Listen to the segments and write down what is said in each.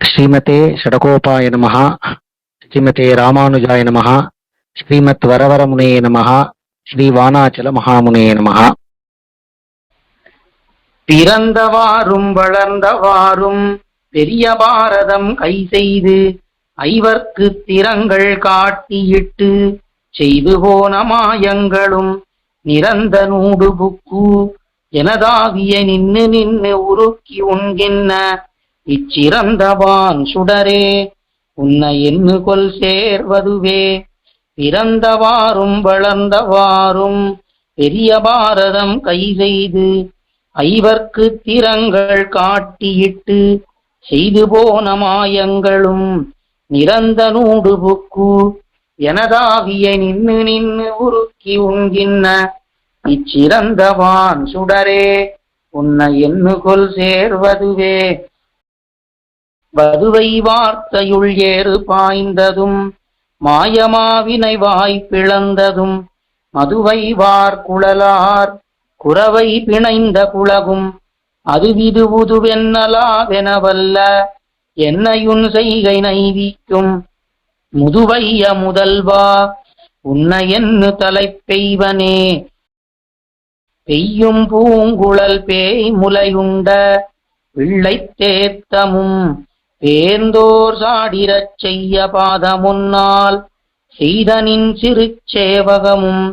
ஸ்ரீமதே ஷடகோபாய நமகா ஸ்ரீமதே ராமானுஜாய நமகா ஸ்ரீமத் வரவரமுனே நமகா ஸ்ரீ வானாச்சல மகாமுனே நமகா பிறந்தவாறும் வளர்ந்தவாறும் பெரிய பாரதம் கை செய்து ஐவர்க்கு திறங்கள் காட்டியிட்டு செய்து போன மாயங்களும் நிரந்த நூடு புக்கு எனதாகிய நின்னு நின்னு உருக்கி உண்கின்ன இச்சிறந்தவான் சுடரே உன்னை எண்ணு கொல் சேர்வதுவே. பிறந்தவாறும் வளர்ந்தவாறும் பெரிய பாரதம் கை செய்து ஐவர்க்கு திறங்கள் காட்டியிட்டு செய்து போன மாயங்களும் நிரந்த நூடு புக்கு எனதாகிய நின்னு நின்னு உருக்கி உண்கின்ன இச்சிறந்தவான் சுடரே உன்னை எண்ணு கொல் சேர்வதுவே. வதுவை வார்த்தையுள் ஏறு பாய்ந்ததும் மாயமாவினை வாய் பிளந்ததும் மதுவை வார் குழலார் குறவை பிணைந்த குலகும் அதுவிது உதுவென்னலாவெனவல்ல என்னையுன் செய்கை நைவிக்கும் முதுவைய முதல்வா உன்னை என்னு தலை பெய்வனே. பெய்யும் பூங்குழல் பேய் முலையுண்ட பிள்ளைத் தேத்தமும் பேர்ந்தோர் சாடிரச் செய்ய பாதமுன்னால் செய்தனின் சிறு சேவகமும்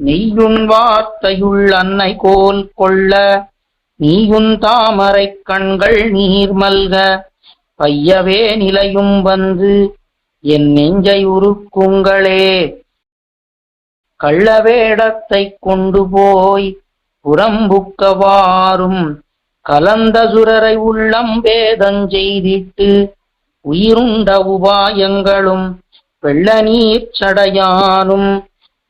நெய்யுன் வார்த்தையுள் அன்னை கோல் கொள்ள நீயுன் தாமரைக் கண்கள் நீர் மல்க பையவே நிலையும் வந்து என் நெஞ்சை உருக்குங்களே. கள்ளவேடத்தைக் கொண்டு போய் புறம்புக்கவாறும் கலந்த சுரரை உள்ளம் வேதஞ்செய்திட்டு உயிருண்ட உபாயங்களும் வெள்ள நீர் சடையானும்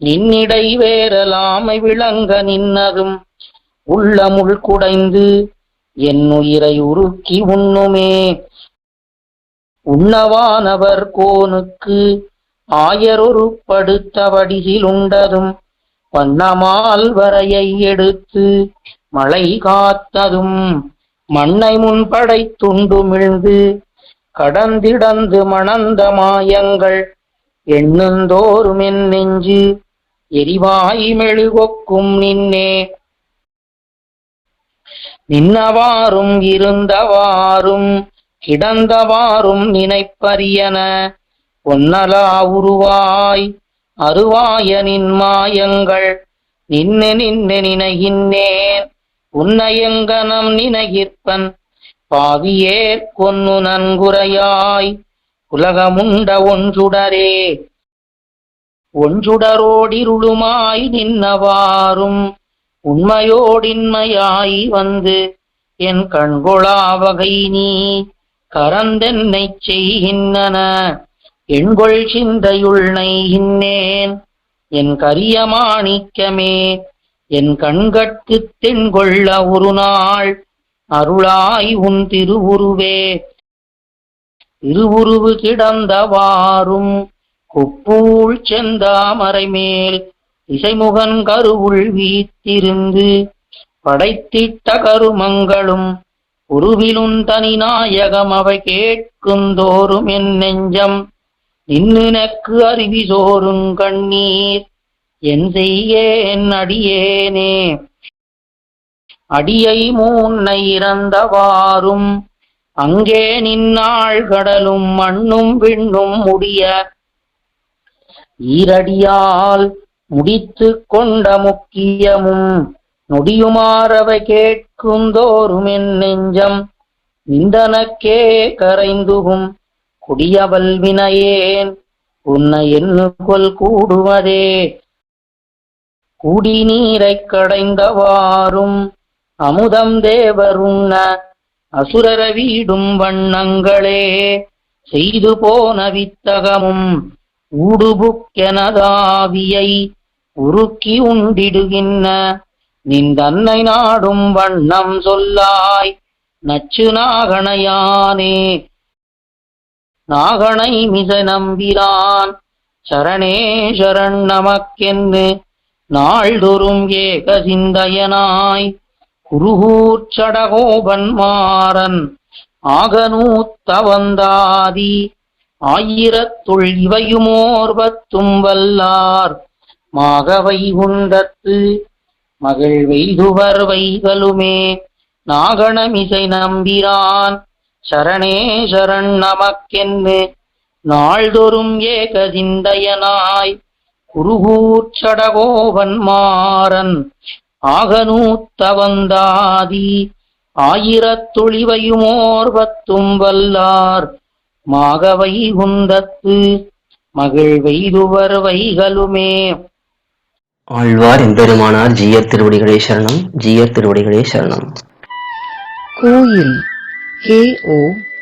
நின்னிடை வேறலாமை விளங்க நின்னதும் உள்ளமுள் குடைந்து என் உயிரை உருக்கி உண்ணுமே. உண்ணவானவர் கோனுக்கு ஆயரொரு படுத்தவடிசில் உண்டதும் வண்ணமால் வரையை எடுத்து மழை காத்ததும் மண்ணை முன்படை துண்டுமிழ்ந்து கடந்திடந்து மணந்த மாயங்கள் எண்ணுந்தோறும் என் நெஞ்சு எரிவாய் மெழுகொக்கும் நின்னே. நின்னவாறும் இருந்தவாறும் கிடந்தவாறும் நினைப்பரியன பொன்னலா உருவாய் அருவாய நின் மாயங்கள் நின்னு நின்னு நினைகின்றேன். உன்னையங்கனம் நினைகிற்பன். பாவியேற் கொன்னு நன்குறையாய் உலகமுண்ட ஒன்றுடரே. ஒன்றுடரோடிருளுமாய் நின்னவாறும். உண்மையோடின்மையாய் வந்து என் கண்கொளா வகை நீ. கரந்தென்னை செய்கின்றன. எண்கொள் சிந்தையுள் நெய்கின்றேன். என் கரிய மாணிக்கமே என் கண்கட்குத் தென்கொள்ள ஒரு நாள் அருளாய் உன் திருவுருவே. திருவுருவு கிடந்தவாறும் கொப்பூள் செந்தாமரை மேல் இசைமுகன் கருவுள் வீத்திருந்து படைத்திட்ட கருமங்களும் உருவிலும் தனி நாயகம் அவை கேட்குந்தோறும் என் நெஞ்சம் நின்னுனக்கு அருவி சோறும் கண்ணீர். என் செய்யேன் அடியேனே. அடியை மூன்னை இறந்தவாறும் அங்கே நின்னாள் கடலும் மண்ணும் விண்ணும் முடிய ஈரடியால் முடித்து கொண்ட முக்கியமும் நொடியுமாறவை கேட்குந்தோறும் என் நெஞ்சம் நிந்தனக்கே கரைந்துகும். கொடியவல் வினையேன் உன்னை எண்ணு கொல் கூடுவதே. குடிநீரை கடைந்தவாறும் அமுதம் தேவருண்ண அசுரர வீடும் வண்ணங்களே செய்து போன வித்தகமும் ஊடுபுக்கெனதாவியை உருக்கி உண்டிடுகின்ற நின்றன்னை நாடும் வண்ணம் சொல்லாய் நச்சு நாகணையானே. நாகனை மிச நம்பிரான் சரணே சரண் நமக்கென்னு நாள்தொறும் ஏக சிந்தையனாய் குருகூர் சடகோபன் மாறன் ஆகநூத்தவந்தாதி. ஆயிரத்துள் இவையுமோர்வத்தும் வல்லார் மாகவை உண்டத்து மகள் மகிழ்வெய்துவர் வைகளுமே நாகணமிசை நம்பிரான் சரணே சரண் நமக்கென்னு. நாள்தொறும் ஏகசிந்தையனாய் குருகூர்ச்சடகோவன் மாறன் ஆகநூத்தவந்தாதி ஆயிரத்துளிவையுமோர்வத்தும் வல்லார் மாகவை குந்தத்து மகிழ்வெய்துவர் வைகளுமே. ஆழ்வார் எம்பெருமானார் ஜீயர் திருவடிகளே சரணம் ஜீயர் திருவடிகளே சரணம். கோயில் KO